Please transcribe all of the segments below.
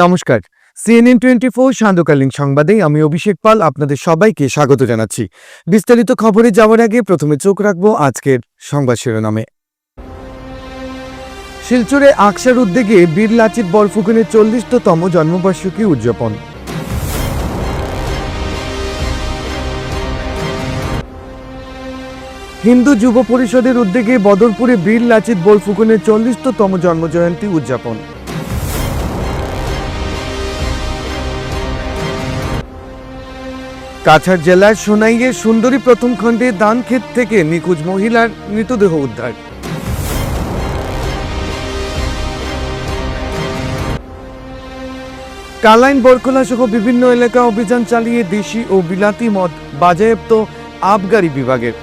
নমস্কার। CNN twenty four সান্ধ্যকালীন সংবাদে আমি অভিষেক পাল আপনাদের সবাইকে স্বাগত জানাচ্ছি। বিস্তারিত খবরে যাওয়ার আগে প্রথমে চোখ রাখব আজকের সংবাদ শিরোনামে। শিলচরে আকসার উদ্যোগে বীর লাচিত বরফুকনের চল্লিশতম জন্মবার্ষিকী উদযাপন। হিন্দু যুব পরিষদের উদ্যোগে বদরপুরে বীর লাচিত বরফুকনের চল্লিশতম জন্মজয়ন্তী উদযাপন। কাছাড় জেলার সোনাইয়ের সুন্দরী প্রথম খণ্ডে দান ক্ষেত থেকে নিখোঁজ মহিলার মৃতদেহ উদ্ধার। কালাইন বরকলা সহ বিভিন্ন এলাকা অভিযান চালিয়ে দেশি ও বিলাতি মদ বাজেয়াপ্ত আবগারি বিভাগের।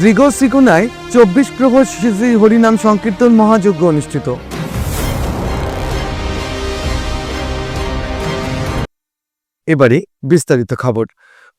দৃঘ সিকুনায় চব্বিশ প্রহর শ্রী হরিনাম সংকীর্তন মহাযজ্ঞ অনুষ্ঠিত। এবারে বিস্তারিত খবর।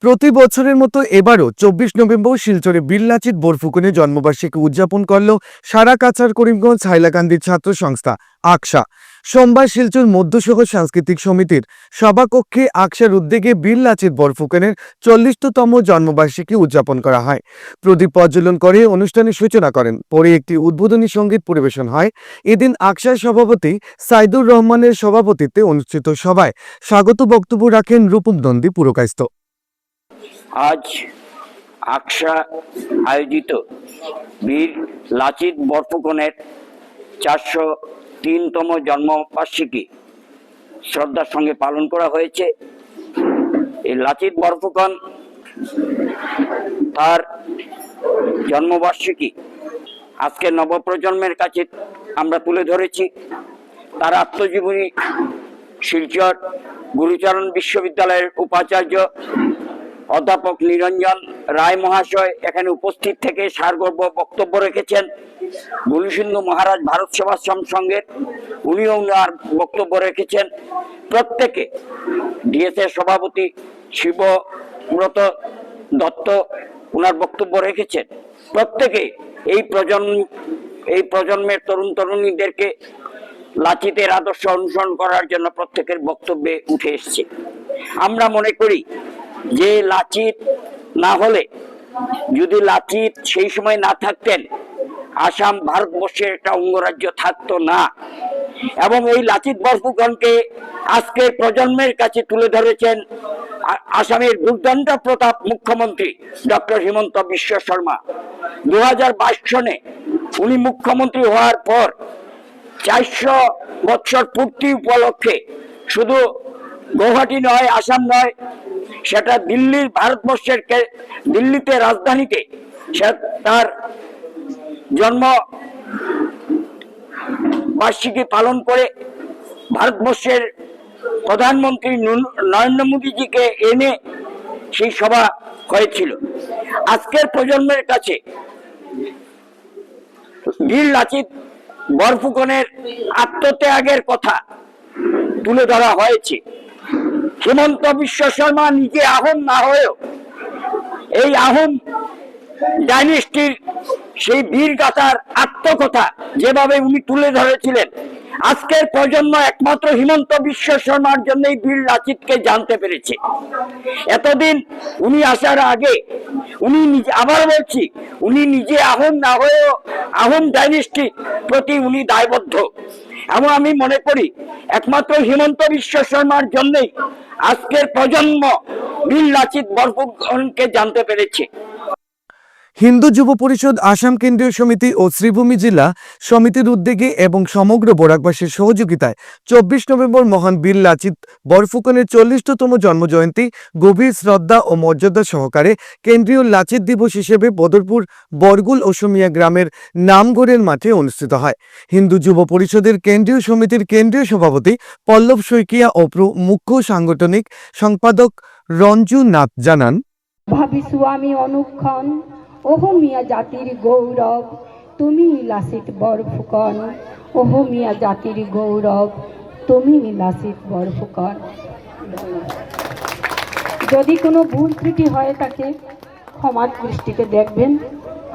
প্রতি বছরের মতো এবারও চব্বিশ নভেম্বর শিলচরে বিল্লাচিত বরফুকনে জন্মবার্ষিকী উদযাপন করল সারা কাছার করিমগঞ্জ হাইলাকান্দির ছাত্র সংস্থা আকসা। সোমবার শিলচর মধ্যশহর সাংস্কৃতিক সমিতির সভাকক্ষে আকসার উদ্যোগে বীর লাচিত বরফুকনের চল্লিশতম জন্মবার্ষিকী উদযাপন করা হয়। প্রদীপ প্রজ্বলন করে অনুষ্ঠানের সূচনা করেন। পরে একটি উদ্বোধনী সংগীত পরিবেশন হয়। এদিন আকসার সভাপতি সাইদুর রহমানের সভাপতিত্বে অনুষ্ঠিত সভায় স্বাগত বক্তব্য রাখেন রূপম নন্দী পুরকায়স্থ। আজ আকসা আয়োজিত বীর লাচিত বরফুকনের চারশো তিনতম জন্মবার্ষিকী শ্রদ্ধার সঙ্গে পালন করা হয়েছে। এই লাচিত বরফুকন তার জন্মবার্ষিকী আজকে নবপ্রজন্মের কাছে আমরা তুলে ধরেছি। তার আত্মজীবনী শিলচর গুরুচরণ বিশ্ববিদ্যালয়ের উপাচার্য অধ্যাপক নিরঞ্জন রায় মহাশয় এখানে উপস্থিত থেকে সারগর্ব বক্তব্য রেখেছেন। গুলুসিন্ধু মহারাজ ভারত সেবাশ্রম সংঘের, উনিও উনার বক্তব্য রেখেছেন। প্রত্যেকে ডিএসএ সভাপতি শিবব্রত দত্ত উনার বক্তব্য রেখেছেন। প্রত্যেকে এই প্রজন্ম, এই প্রজন্মের তরুণ তরুণীদেরকে লাচিতের আদর্শ অনুসরণ করার জন্য প্রত্যেকের বক্তব্যে উঠে এসছে। আমরা মনে করি যে লাচিত না হলে, যদি লাচিত সেই সময় না থাকতেন, আসাম ভারতবর্ষের একটা অঙ্গরাজ্য থাকতো না। এবং এই লাচিত বরফুকনকে আজকের প্রজন্মের কাছে তুলে ধরেছেন আসামের দুর্দান্ত প্রতাপ মুখ্যমন্ত্রী ডক্টর হিমন্ত বিশ্ব শর্মা। দু হাজার বাইশ সনে উনি মুখ্যমন্ত্রী হওয়ার পর চারশো বৎসর পূর্তি উপলক্ষে শুধু গৌহাটি নয়, আসাম নয় সেটা দিল্লির ভারতবর্ষের দিল্লিতে রাজধানীতে। তার জন্ম বার্ষিকী পালন করে ভারতবর্ষের প্রধানমন্ত্রী নরেন্দ্র মোদীজিকে এনে সেই সভা হয়েছিল আজকের প্রজন্মের কাছে বীর লাচিত বরফুকনের আত্মত্যাগের কথা তুলে ধরা হয়েছে। হেমন্ত বিশ্ব শর্মা নিজে আহোম না হয়েও এই আহোম ডাইনেস্টির সেই বীর গাথার আত্মকথা যেভাবে উনি তুলে ধরেছিলেন, আজকের প্রজন্ম একমাত্র হিমন্ত বিশ্ব শর্মার জন্যই বীর লাচিতকে জানতে পেরেছে। এতদিন উনি আসার আগে উনি নিজে আবার বলছি, উনি নিজে আহোম না হয়েও আহোম ডাইনেস্টির প্রতি উনি দায়বদ্ধ। এবং আমি মনে করি, একমাত্র হিমন্ত বিশ্ব শর্মার জন্যই আজকের প্রজন্ম বীর লাচিত বরফুকনকে জানতে পেরেছে। হিন্দু যুব পরিষদ, আসাম কেন্দ্রীয় সমিতি ও শ্রীভূমি জেলা সমিতির উদ্যোগে এবং সমগ্র বরাকবাসীর সহযোগিতায় চব্বিশ নভেম্বর মহান বীর লাচিত বরফুকনের চল্লিশতম জন্মজয়ন্তী গভীর শ্রদ্ধা ও মর্যাদা সহকারে কেন্দ্রীয় লাচিত দিবস হিসেবে বদরপুর, বরগুল অসমিয়া গ্রামের নামগড়ের মাঠে অনুষ্ঠিত হয়। হিন্দু যুব পরিষদের কেন্দ্রীয় সমিতির কেন্দ্রীয় সভাপতি পল্লব শইকিয়া ও মুখ্য সাংগঠনিক সম্পাদক রঞ্জু নাথ জানান ভাবিছো আমি অনুক্ষণ অহমিয়া জাতির গৌরব, তুমি লাসিত বরফুকন। অহমিয়া জাতির গৌরব, তুমি লাসিত বরফুকন। যদি কোনো ভুল ত্রুটি হয় তাকে ক্ষমার দৃষ্টিতে দেখবেন,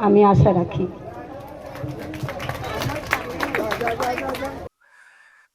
আমি আশা রাখি।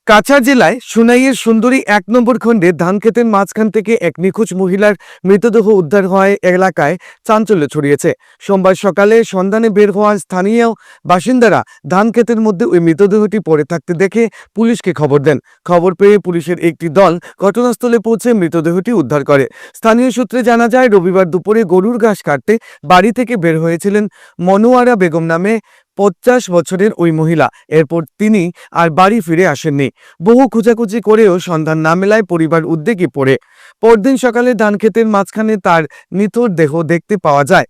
কাছাড় জেলায় সুনাইয়ের সুন্দরী এক নম্বর খণ্ডে ধান ক্ষেতের মাঝখান থেকে এক নিখোঁজ মহিলার মৃতদেহ উদ্ধার হওয়ায় এলাকায় চাঞ্চল্য ছড়িয়েছে। সোমবার সকালে সন্ধানে বের হওয়া স্থানীয় বাসিন্দারা ধান ক্ষেতের মধ্যে ওই মৃতদেহটি পড়ে থাকতে দেখে পুলিশকে খবর দেন। খবর পেয়ে পুলিশের একটি দল ঘটনাস্থলে পৌঁছে মৃতদেহটি উদ্ধার করে। স্থানীয় সূত্রে জানা যায়, রবিবার দুপুরে গরুর ঘাস কাটতে বাড়ি থেকে বের হয়েছিলেন মনোয়ারা বেগম নামে পঞ্চাশ বছরের ওই মহিলা। এরপর তিনি আর বাড়ি ফিরে আসেননি। বহু খোঁজাখুঁজি করেও সন্ধান না মেলায় পরিবার উদ্বেগে পড়ে। পরদিন সকালে ধান ক্ষেতের মাঝখানে তার নিথর দেহ দেখতে পাওয়া যায়।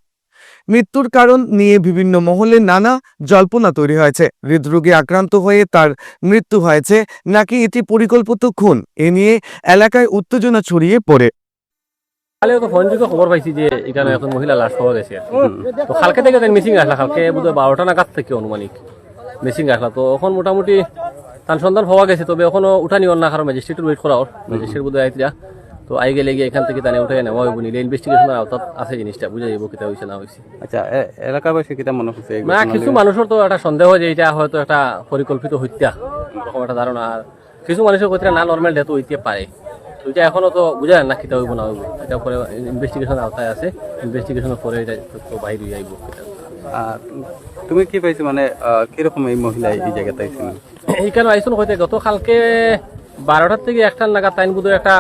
মৃত্যুর কারণ নিয়ে বিভিন্ন মহলে নানা জল্পনা তৈরি হয়েছে। হৃদরোগে আক্রান্ত হয়ে তার মৃত্যু হয়েছে, নাকি এটি পরিকল্পিত খুন? এ নিয়ে এলাকায় উত্তেজনা ছড়িয়ে পড়ে। কালে তো ফোন থেকে খবর পাইছি যে এখানে এখন মহিলা লাশ পাওয়া গেছে। তো কালকে থেকে তাই মিসিং আসলা কালকে বোধ বারোটা নাগাদ থেকে অনুমানিক মিসিং আসলা তো এখন মোটামুটি তার সন্ধান পাওয়া গেছে তবে এখনও উঠানি না কারণ ম্যাজিস্ট্রেটের ওয়েট করা ওর ম্যাজিস্ট্রেট বোধ আইতরা তো আই গেলে গিয়ে এখান থেকে তানে উঠে নেওয়া হইব নিলে ইনভেস্টিগেশনের আওতাত আছে জিনিসটা বুঝা যাব কিতা হয়েছে না হয়েছে আচ্ছা এ- এলাকাবাসী কিতা মনে হচ্ছে না কিছু? মানুষের তো একটা সন্দেহ যে এটা হয়তো একটা পরিকল্পিত হত্যা এরকম একটা ধারণা আর কিছু মানুষের ক্ষেত্রে না নর্মাল ডেথ হইতে পারে এটা এখনও তো বুঝা যায় না কিতা হইব না হইব। এটা পরে ইনভেস্টিগেশন আওতায় আছে। ইনভেস্টিগেশনের পরে এটা তো বাইরে আইব আর তুমি কি পাইছো মানে কীরকম এই মহিলা এই জায়গাতে আইছিল এইখানে আইসুন হইতে গত কালকে বারোটার থেকে একটা নাগাদ তাইন বোধ একটা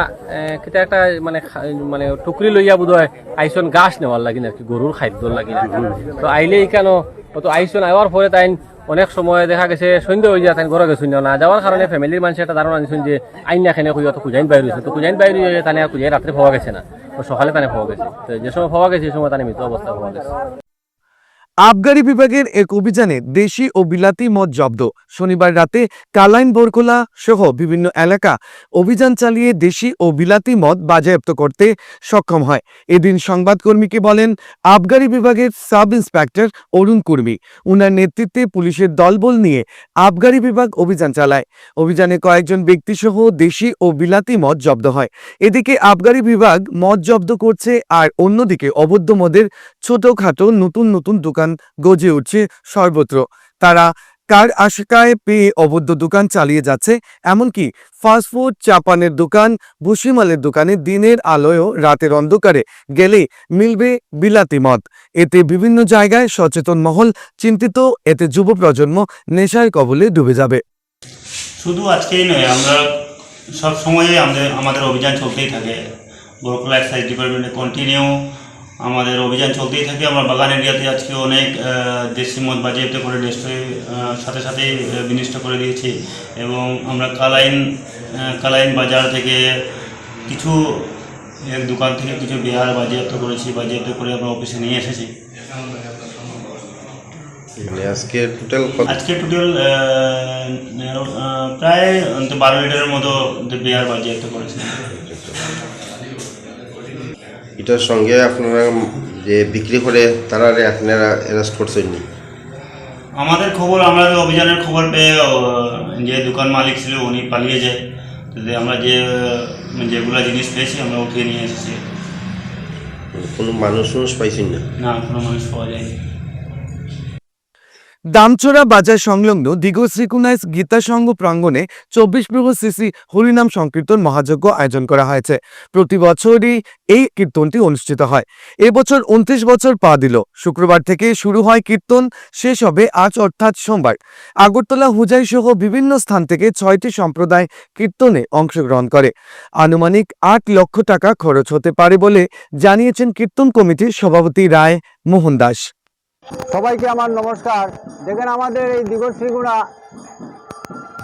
কিতা একটা মানে মানে টুকরি লইয়া বোধ হয় আইসন গাছ নেওয়ার লাগি আর কি গরুর খাদ্য লাগি তো আইলে এইখানো তো আইসন আইবার পরে তাইন অনেক সময় দেখা গেছে, সন্ধ্যা হয়ে যায় ঘরে গেছে না যাওয়ার কারণে ফ্যামিলির মানুষ একটা ধারণা দিয়েছেন যে, আইনা না খুঁজে তো খুঁজাইন বাইরে হয়েছে তো খুঁজাইন বাইরে হয়ে আর খুঁজাই রাত্রে পাওয়া গেছে না, তো সকালে তাহলে পাওয়া গেছে। তো যে সময় পাওয়া গেছে, সেই সময় তাহলে মৃত অবস্থা পাওয়া গেছে। আবগারি বিভাগের এক অভিযানে দেশি ও বিলাতি মদ জব্দ। শনিবার রাতে কালাইন বোরকোলা সহ বিভিন্ন এলাকা অভিযান চালিয়ে দেশি ও বিলাতি মদ বাজেয়াপ্ত করতে সক্ষম হয়। এদিন সংবাদকর্মীকে বলেন, আবগারি বিভাগের সাব ইন্সপেক্টর অরুণ কুর্মী, উনার নেতৃত্বে পুলিশের দলবল নিয়ে আবগারি বিভাগ অভিযান চালায়। অভিযানে কয়েকজন ব্যক্তিসহ দেশি ও বিলাতি মদ জব্দ হয়। এদিকে আবগারি বিভাগ মদ জব্দ করছে আর অন্যদিকে অবৈধ মদের ছোটখাটো নতুন নতুন দোকান গজে উঠছে সর্বত্র। তারা কার আশকায় পেয়ে অবৈধ দোকান চালিয়ে যাচ্ছে, এমনকি ফাস্টফুড চাপানের দোকান, ভুসিমালের দোকানে দিনের আলোয়ও রাতের অন্ধকারে গেলে মিলবে বিলাতি মত এতে বিভিন্ন জায়গায় সচেতন মহল চিন্তিত, এতে যুব প্রজন্ম নেশার কবলে ডুবে যাবে। শুধু আজকেই নয়, আমরা সব সময়ে আমাদের আমাদের অভিযান চলতেই থাকে। বরকলা এক্সাইজ ডিপার্টমেন্টে কন্টিনিউ আমাদের অভিযান চলতেই থাকে। আমরা বাগান এরিয়াতে আজকে অনেক দেশি মদ বাজেয়াপ্ত করে ডেস্ট্রয় সাথে সাথেই বিনিষ্ট করে দিয়েছি। এবং আমরা কালাইন কালাইন বাজার থেকে কিছু এক দোকান থেকে কিছু বিহার বাজেয়াপ্ত করেছি। বাজেয়াপ্ত করে আমরা অফিসে নিয়ে এসেছি। আজকে টোটাল আজকে টোটাল প্রায় বারো লিটারের মতো বিয়ার বাজেয়াপ্ত করেছে। এটার সঙ্গে আপনারা যে বিক্রি করে তারা আপনারা অ্যারেস্ট করছেন নি? আমাদের খবর আমরা অভিযানের খবর পেয়ে যে দোকান মালিক ছিল উনি পালিয়ে যায় আমরা যে যেগুলো জিনিস পেয়েছি আমরা উঠিয়ে নিয়ে এসেছি। কোনো মানুষ মানুষ পাইছেন না? না কোনো মানুষ পাওয়া যায়নি। দামচোরা বাজার সংলগ্ন দিগশ্রীকুনাইস গীতা সংঘ প্রাঙ্গণে চব্বিশ প্রভু সিসি হরিনাম সংকীর্তন মহাযজ্ঞ আয়োজন করা হয়েছে। প্রতি বছরই এই কীর্তনটি অনুষ্ঠিত হয়। এবছর উনত্রিশ বছর পা দিল। শুক্রবার থেকে শুরু হয় কীর্তন, শেষ হবে আজ অর্থাৎ সোমবার। আগরতলা হুজাই সহ বিভিন্ন স্থান থেকে ছয়টি সম্প্রদায় কীর্তনে অংশগ্রহণ করে। আনুমানিক আট লক্ষ টাকা খরচ হতে পারে বলে জানিয়েছেন কীর্তন কমিটির সভাপতি রায় মোহন দাস। সবাইকে আমার নমস্কার। দেখেন আমাদের এই দিগশ্রীগুণা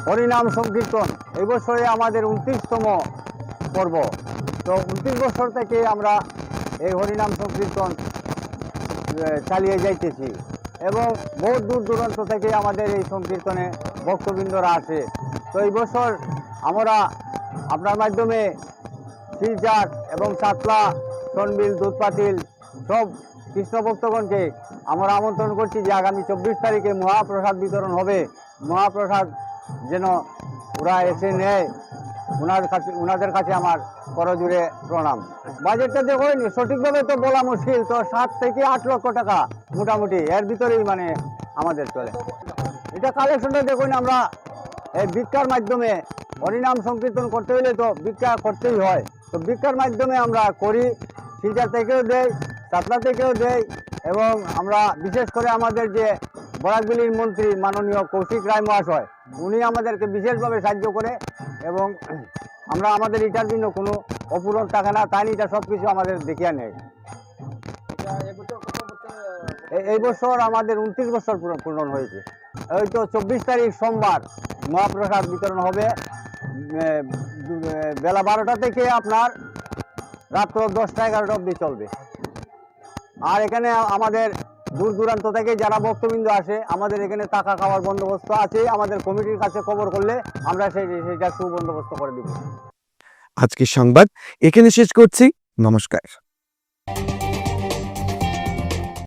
হরিনাম সংকীর্তন। এই বছরে আমাদের উনত্রিশতম পর্ব। তো উনত্রিশ বছর থেকে আমরা এই হরিনাম সংকীর্তন চালিয়ে যাইতেছি। এবং বহু দূর দূরান্ত থেকে আমাদের এই সংকীর্তনে ভক্তবৃন্দরা আসে। তো এই বছর আমরা আপনার মাধ্যমে শিলচার এবং সাতলা, সনবিল, দুধপাতিল সব কৃষ্ণ ভক্তগণকে আমরা আমন্ত্রণ করছি যে আগামী চব্বিশ তারিখে মহাপ্রসাদ বিতরণ হবে। মহাপ্রসাদ যেন ওরা এসে নেয়। ওনার কাছে, ওনাদের কাছে আমার করজুড়ে প্রণাম। বাজেটটা দেখুন সঠিকভাবে তো বলা মুশকিল। তো সাত থেকে আট লক্ষ টাকা মোটামুটি, এর ভিতরেই মানে আমাদের চলে। এটা কালেকশনটা দেখুন আমরা, এই ভিক্ষার মাধ্যমে, হরিনাম সংকীর্তন করতে হলে তো ভিক্ষা করতেই হয়। তো ভিক্ষার মাধ্যমে আমরা করি শিলচর থেকেও দেই সাতলা থেকেও দেই এবং আমরা, বিশেষ করে আমাদের যে বরাকবিলির মন্ত্রী মাননীয় কৌশিক রায় মহাশয়, উনি আমাদেরকে বিশেষভাবে সাহায্য করে এবং আমরা আমাদের এটার জন্য কোনো অপূরণ থাকে না, তাই এটা সব কিছু আমাদের দেখিয়ে নেয়। এই বছর আমাদের উনত্রিশ বছর পূরণ- হয়েছে। ওই তো চব্বিশ তারিখ সোমবার মহাপ্রসাদ বিতরণ হবে। বেলা বারোটা থেকে আপনার রাত্র দশটা এগারোটা অবধি চলবে। আর এখানে আমাদের দূর দূরান্ত থেকে যারা ভক্তবৃন্দ আসে, আমাদের এখানে টাকা খাওয়ার বন্দোবস্ত আছে, আমাদের কমিটির কাছে খবর করলে আমরা সেই সেইটা সুবন্দোবস্ত করে দিব। আজকের সংবাদ এখানে শেষ করছি, নমস্কার।